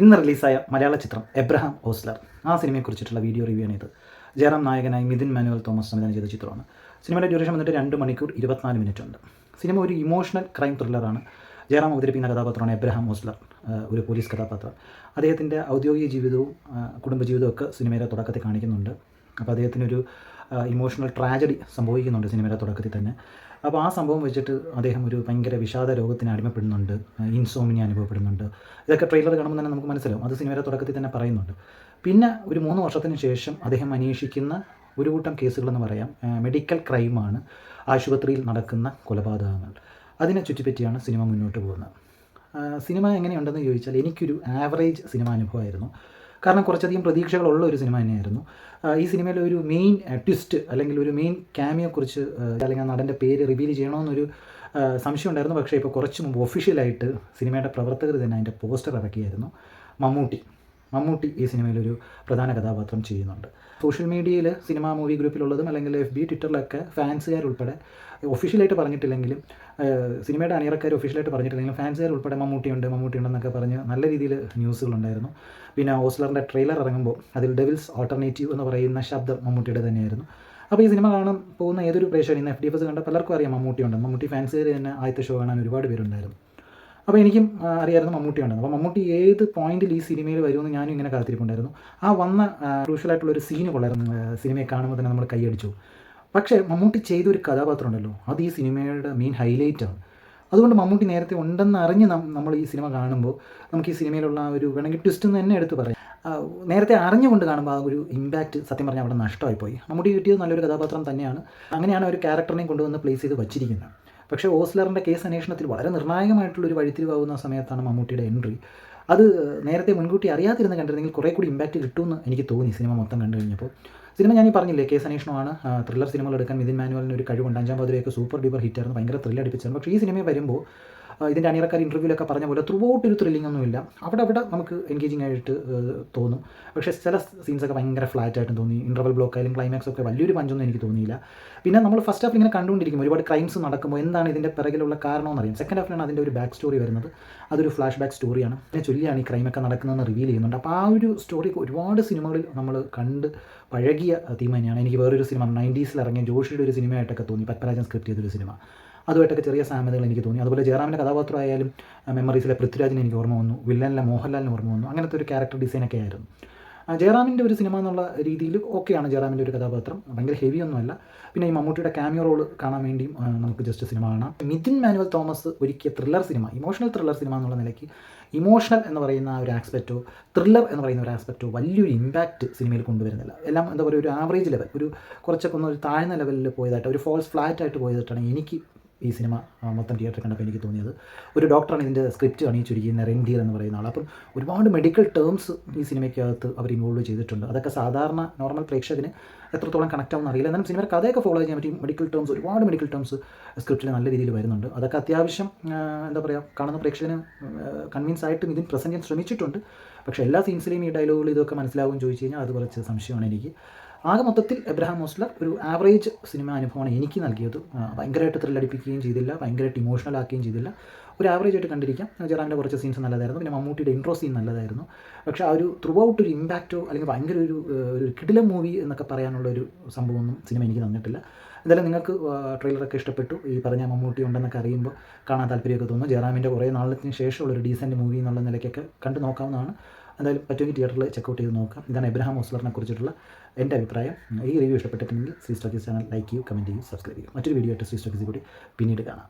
ഇന്ന് റിലീസായ മലയാള ചിത്രം എബ്രഹാം ഓസ്ലർ. ആ സിനിമയെക്കുറിച്ചിട്ടുള്ള വീഡിയോ റിവ്യൂ ആണ് ഇത് ജയറാം നായകനായി മിഥുൻ മാനുവൽ തോമസ് സംവിധാനം ചെയ്ത ചിത്രമാണ്. സിനിമയുടെ ഡ്യൂറേഷൻ വന്നിട്ട് രണ്ട് മണിക്കൂർ ഇരുപത്തിനാല് മിനിറ്റ് ഉണ്ട്. സിനിമ ഒരു ഇമോഷണൽ ക്രൈം ത്രില്ലറാണ് ജയറാം അവതരിപ്പിക്കുന്ന കഥാപാത്രമാണ് എബ്രഹാം ഓസ്ലർ ഒരു പോലീസ് കഥാപാത്രം. അദ്ദേഹത്തിന്റെ ഔദ്യോഗിക ജീവിതവും കുടുംബ കുടുംബജീവിതവും ഒക്കെ സിനിമയുടെ തുടക്കത്തിൽ കാണിക്കുന്നുണ്ട്. അപ്പോൾ അദ്ദേഹത്തിനൊരു ഇമോഷണൽ ട്രാജഡി സംഭവിക്കുന്നുണ്ട് സിനിമയുടെ തുടക്കത്തിൽ തന്നെ. അപ്പോൾ ആ സംഭവം വെച്ചിട്ട് അദ്ദേഹം ഒരു ഭയങ്കര വിഷാദ രോഗത്തിന് അടിമപ്പെടുന്നുണ്ട്. ഇൻസോമിനി അനുഭവപ്പെടുന്നുണ്ട്. ഇതൊക്കെ ട്രെയിലർ കാണുമ്പോൾ തന്നെ നമുക്ക് മനസ്സിലാവും. അത് സിനിമയുടെ തുടക്കത്തിൽ തന്നെ പറയുന്നുണ്ട്. പിന്നെ ഒരു മൂന്ന് വർഷത്തിന് ശേഷം അദ്ദേഹം അന്വേഷിക്കുന്ന ഒരു കൂട്ടം കേസുകളെന്ന് പറയാം. മെഡിക്കൽ ക്രൈമാണ് ആശുപത്രിയിൽ നടക്കുന്ന കൊലപാതകങ്ങൾ. അതിനെ ചുറ്റിപ്പറ്റിയാണ് സിനിമ മുന്നോട്ട് പോകുന്നത്. സിനിമ എങ്ങനെയുണ്ടെന്ന് ചോദിച്ചാൽ എനിക്കൊരു ആവറേജ് സിനിമ അനുഭവമായിരുന്നു. കാരണം കുറച്ചധികം പ്രതീക്ഷകളുള്ള ഒരു സിനിമ തന്നെയായിരുന്നു. ഈ സിനിമയിലെ ഒരു മെയിൻ ട്വിസ്റ്റ് അല്ലെങ്കിൽ ഒരു മെയിൻ ക്യാമിയെക്കുറിച്ച് അല്ലെങ്കിൽ ആ നടന്റെ പേര് റിവീൽ ചെയ്യണമെന്നൊരു സംശയം ഉണ്ടായിരുന്നു. പക്ഷേ ഇപ്പോൾ കുറച്ച് മുമ്പ് ഒഫീഷ്യലായിട്ട് സിനിമയുടെ പ്രവർത്തകർ തന്നെ അതിന്റെ പോസ്റ്റർ ഇറക്കിയായിരുന്നു. മമ്മൂട്ടി. മമ്മൂട്ടി ഈ സിനിമയിലൊരു പ്രധാന കഥാപാത്രം ചെയ്യുന്നുണ്ട്. സോഷ്യൽ മീഡിയയിൽ സിനിമ മൂവി ഗ്രൂപ്പിലുള്ളതും അല്ലെങ്കിൽ എഫ് ബി ട്വിറ്ററിലൊക്കെ ഫാൻസുകാർ ഉൾപ്പെടെ ഒഫീഷ്യലായിട്ട് പറഞ്ഞിട്ടില്ലെങ്കിലും സിനിമയുടെ അണിയറക്കാർ ഒഫീഷ്യലായിട്ട് പറഞ്ഞിട്ടില്ലെങ്കിലും ഫാൻസുകാർ ഉൾപ്പെടെ മമ്മൂട്ടിയുണ്ട് മമ്മൂട്ടിയുണ്ടെന്നൊക്കെ പറഞ്ഞ് നല്ല രീതിയിൽ ന്യൂസുകളുണ്ടായിരുന്നു. പിന്നെ ഓസ്ലറിന്റെ ട്രെയിലർ ഇറങ്ങുമ്പോൾ അതിൽ ഡെവിൽസ് ഓൾട്ടർനേറ്റീവ് എന്ന് പറയുന്ന ശബ്ദം മമ്മൂട്ടിയുടെ തന്നെയായിരുന്നു. അപ്പോൾ ഈ സിനിമ കാണാൻ പോകുന്ന ഏതൊരു പ്രേക്ഷകൻ ഇന്ന് എഫ് ഡി എഫ് എസ് കണ്ട പലർക്കും അറിയാം മമ്മൂട്ടിയുണ്ട്. മമ്മൂട്ടി ഫാൻസുകാർ തന്നെ ആദ്യത്തെ ഷോ കാണാൻ ഒരുപാട് പേരുണ്ടായിരുന്നു. അപ്പോൾ എനിക്കും അറിയായിരുന്നു മമ്മൂട്ടി ഉണ്ടെന്ന് അപ്പോൾ മമ്മൂട്ടി ഏത് പോയിന്റിൽ ഈ സിനിമയിൽ വരുമെന്ന് ഞാനും ഇങ്ങനെ കാത്തിരിപ്പുണ്ടായിരുന്നു. ആ വന്ന ക്രൂഷ്യലായിട്ടുള്ള ഒരു സീന് കൊള്ളായിരുന്നു സിനിമയെ കാണുമ്പോൾ തന്നെ നമ്മൾ കൈയടിച്ചു. പക്ഷേ മമ്മൂട്ടി ചെയ്തൊരു കഥാപാത്രം ഉണ്ടല്ലോ അത് ഈ സിനിമയുടെ മെയിൻ ഹൈലൈറ്റാണ് അതുകൊണ്ട് മമ്മൂട്ടി നേരത്തെ ഉണ്ടെന്ന് അറിഞ്ഞ് നമ്മൾ ഈ സിനിമ കാണുമ്പോൾ നമുക്ക് ഈ സിനിമയിലുള്ള ആ ഒരു വേണമെങ്കിൽ ട്വിസ്റ്റ് എന്ന് തന്നെ എടുത്ത് പറയാം. നേരത്തെ അറിഞ്ഞുകൊണ്ട് കാണുമ്പോൾ ആ ഒരു ഇമ്പാക്റ്റ് സത്യം പറഞ്ഞാൽ അവിടെ നഷ്ടമായി പോയി മമ്മൂട്ടി കിട്ടിയത് നല്ലൊരു കഥാപാത്രം തന്നെയാണ്. അങ്ങനെയാണ് ഒരു ക്യാരക്ടറിനെയും കൊണ്ടുവന്ന് പ്ലേസ് ചെയ്ത് വച്ചിരിക്കുന്നത്. പക്ഷേ ഓസ്ലറിന്റെ കേസ് അന്വേഷണത്തിൽ വളരെ നിർണായകമായിട്ടുള്ളൊരു വഴിത്തിരിവാകുന്ന സമയത്താണ് മമ്മൂട്ടിയുടെ എൻട്രി. അത് നേരത്തെ മുൻകൂട്ടി അറിയാതിരുന്ന് കണ്ടിരുന്നെങ്കിൽ കുറേ കൂടി ഇമ്പാക്റ്റ് കിട്ടുമെന്ന് എനിക്ക് തോന്നി സിനിമ മൊത്തം കണ്ടു കഴിഞ്ഞപ്പോൾ. സിനിമ ഞാൻ ഈ പറഞ്ഞില്ലേ കേസ് അന്വേഷണമാണ് ത്രില്ലർ സിനിമകൾ എടുക്കാൻ മിഥുൻ മാനുവലിന് ഒരു കഴിവുണ്ട്. അഞ്ചാം പതിരെയൊക്കെ സൂപ്പർ ഡ്യൂപ്പർ ഹിറ്റായിരുന്നു ഭയങ്കര ത്രില്ല് അടിപ്പിച്ചായിരുന്നു. പക്ഷേ ഈ സിനിമയിൽ വരുമ്പോൾ ഇതിന്റെ അണിയറക്കാർ ഇന്റർവ്യൂലൊക്കെ പറഞ്ഞ പോലെ ത്രൂ ഔട്ട് ഒരു ത്രില്ലിംഗ് ഒന്നുമില്ല. അവിടെ അവിടെ നമുക്ക് എൻഗേജിങ് ആയിട്ട് തോന്നും. പക്ഷേ ചില സീൻസൊക്കെ ഭയങ്കര ഫ്ലാറ്റ് ആയിട്ട് തോന്നി. ഇന്റർവൽ ബ്ലോക്ക് ആയാലും ക്ലൈമാക്സ് ഒക്കെ വലിയൊരു പഞ്ചൊന്നും എനിക്ക് തോന്നിയില്ല. പിന്നെ നമ്മൾ ഫസ്റ്റ് ഹാഫിൽ ഇങ്ങനെ കണ്ടുകൊണ്ടിരിക്കും ഒരുപാട് ക്രൈംസ് നടക്കുമ്പോൾ എന്താണ് ഇതിന്റെ പിറകിലുള്ള കാരണമെന്ന് അറിയാം സെക്കൻഡ് ഹാഫിലാണ് അതിന്റെ ഒരു ബാക്ക് സ്റ്റോറി വരുന്നത്. അതൊരു ഫ്ലാഷ് ബാക്ക് സ്റ്റോറിയാണ് അതിനെ ചൊല്ലിയാണ് ഈ ക്രൈമൊക്കെ നടക്കുന്നതെന്ന് റിവീൽ ചെയ്യുന്നുണ്ട്. അപ്പോൾ ആ ഒരു സ്റ്റോറി ഒരുപാട് സിനിമകളിൽ നമ്മൾ കണ്ട് പഴകിയ തീം തന്നെയാണ് എനിക്ക് വേറൊരു സിനിമ നയന്റീസിൽ ഇറങ്ങിയ ജോഷിയുടെ ഒരു സിനിമയായിട്ടൊക്കെ തോന്നി. പത്മരാജൻ സ്ക്രിപ്റ്റ് ചെയ്തൊരു സിനിമ അതുമായിട്ടൊക്കെ ചെറിയ സാമ്യതകൾ എനിക്ക് തോന്നി. അതുപോലെ ജയറാമിന്റെ കഥാപാത്രമായാലും മെമ്മറീസിലെ പൃഥ്വിരാജിന് എനിക്ക് ഓർമ്മ വന്നു. വില്ലനിലെ മോഹൻലാലിന് ഓർമ്മ വന്നു. അങ്ങനത്തെ ഒരു ക്യാരക്ടർ ഡിസൈനൊക്കെ ആയിരുന്നു. ജയറാമിന്റെ ഒരു സിനിമ എന്നുള്ള രീതിയിൽ ഓക്കെയാണ് ജയറാമിന്റെ ഒരു കഥാപാത്രം. ഭയങ്കര ഹെവി ഒന്നുമല്ല. പിന്നെ ഈ മമ്മൂട്ടിയുടെ ക്യാമിയോ റോൾ കാണാൻ വേണ്ടിയും നമുക്ക് ജസ്റ്റ് സിനിമ കാണാം. നിതിൻ മാനുവൽ തോമസ് ഒരുക്കിയ ത്രില്ലർ സിനിമ ഇമോഷണൽ ത്രില്ലർ സിനിമ എന്നുള്ള നിലയ്ക്ക് ഇമോഷണൽ എന്ന് പറയുന്ന ഒരു ആസ്പെക്റ്റോ ത്രില്ലർ എന്ന് പറയുന്ന ഒരു ആസ്പെക്റ്റോ വലിയൊരു ഇമ്പാക്റ്റ് സിനിമയിൽ കൊണ്ടുവരുന്നില്ല. എല്ലാം എന്താ പറയുക ഒരു ആവറേജ് ലെവൽ ഒരു കുറച്ചൊക്കെ ഒന്ന് ഒരു താഴ്ന്ന ലെവലിൽ പോയതായിട്ട് ഒരു ഫോൾസ് ഫ്ലാറ്റ് ആയിട്ട് പോയതായിട്ടാണ് എനിക്ക് ഈ സിനിമ മൊത്തം തിയേറ്ററിൽ കണ്ടപ്പോൾ എനിക്ക് തോന്നിയത്. ഒരു ഡോക്ടറാണ് ഇതിന്റെ സ്ക്രിപ്റ്റ് അണിയിച്ചിരിക്കുന്ന റെൻഡിയർ എന്ന് പറയുന്ന ആൾ അപ്പം ഒരുപാട് മെഡിക്കൽ ടേംസ് ഈ സിനിമയ്ക്കകത്ത് അവർ ഇൻവോൾവ് ചെയ്തിട്ടുണ്ട്. അതൊക്കെ സാധാരണ നോർമൽ പ്രേക്ഷകന് എത്രത്തോളം കണക്ട് ആവുമെന്ന് അറിയില്ല. എന്നാലും സിനിമയുടെ കഥയൊക്കെ ഫോളോ ചെയ്യാൻ പറ്റും മെഡിക്കൽ ടേംസ് ഒരുപാട് മെഡിക്കൽ ടേംസ് സ്ക്രിപ്റ്റിൽ നല്ല രീതിയിൽ വരുന്നുണ്ട്. അതൊക്കെ അത്യാവശ്യം എന്താ പറയുക കാണുന്ന പ്രേക്ഷകന് കൺവിൻസ് ആയിട്ടും ഇതിന് പ്രസന്റ് ചെയ്യാൻ ശ്രമിച്ചിട്ടുണ്ട്. പക്ഷേ എല്ലാ സീൻസിലെയും ഈ ഡയലോഗുകൾ ഇതൊക്കെ മനസ്സിലാവും ചോദിച്ചു കഴിഞ്ഞാൽ അത് കുറച്ച് സംശയമാണ് എനിക്ക്. ആകെ മൊത്തത്തിൽ എബ്രഹാം മോസ്ലർ ഒരു ആവറേജ് സിനിമ അനുഭവമാണ് എനിക്ക് നൽകിയത്. ഭയങ്കരമായിട്ട് ത്രില്ലടിപ്പിക്കുകയും ചെയ്തില്ല ഭയങ്കരമായിട്ട് ഇമോഷണൽ ആക്കുകയും ചെയ്തില്ല. ഒരു ആവറേജ് ആയിട്ട് കണ്ടിരിക്കാം. ജറാമിന്റെ കുറച്ച് സീൻസ് നല്ലതായിരുന്നു. പിന്നെ മമ്മൂട്ടിയുടെ ഇൻട്രോ സീൻ നല്ലതായിരുന്നു. പക്ഷേ ആ ഒരു ത്രൂ ഔട്ട് ഒരു ഇമ്പാക്റ്റോ അല്ലെങ്കിൽ ഭയങ്കര ഒരു ഒരു കിടിലം മൂവി എന്നൊക്കെ പറയാനുള്ള ഒരു സംഭവമൊന്നും സിനിമ എനിക്ക് തന്നിട്ടില്ല. എന്തായാലും നിങ്ങൾക്ക് ട്രെയിലറൊക്കെ ഇഷ്ടപ്പെട്ടു. ഈ പറഞ്ഞ മമ്മൂട്ടി ഉണ്ടെന്നൊക്കെ അറിയുമ്പോൾ കാണാൻ താല്പര്യമൊക്കെ തോന്നുന്നു ജയറാമിന്റെ കുറേ നാളത്തിന് ശേഷമുള്ള ഒരു ഡീസന്റ് മൂവി എന്നുള്ള നിലയ്ക്കൊക്കെ കണ്ടു നോക്കാവുന്നതാണ്. എന്തായാലും പറ്റുമെങ്കിൽ തിയേറ്ററിൽ ചെക്കൗട്ട് ചെയ്ത് നോക്കാം. ഇതാണ് എബ്രഹാം ഓസ്ലറിനെ കുറിച്ചിട്ടുള്ള എന്റെ അഭിപ്രായം. ഈ റിവ്യൂ ഇഷ്ടപ്പെട്ടിട്ടുണ്ടെങ്കിൽ ശ്രീ സ്റ്റോക്കീസ് ചാനൽ ലൈക്ക് ചെയ്യൂ കമന്റ് ചെയ്യൂ സബ്സ്ക്രൈബ് ചെയ്യൂ. മറ്റൊരു വീഡിയോ ആയിട്ട് ശ്രീ സ്റ്റോക്കീസ് കൂടി പിന്നീട് കാണാം.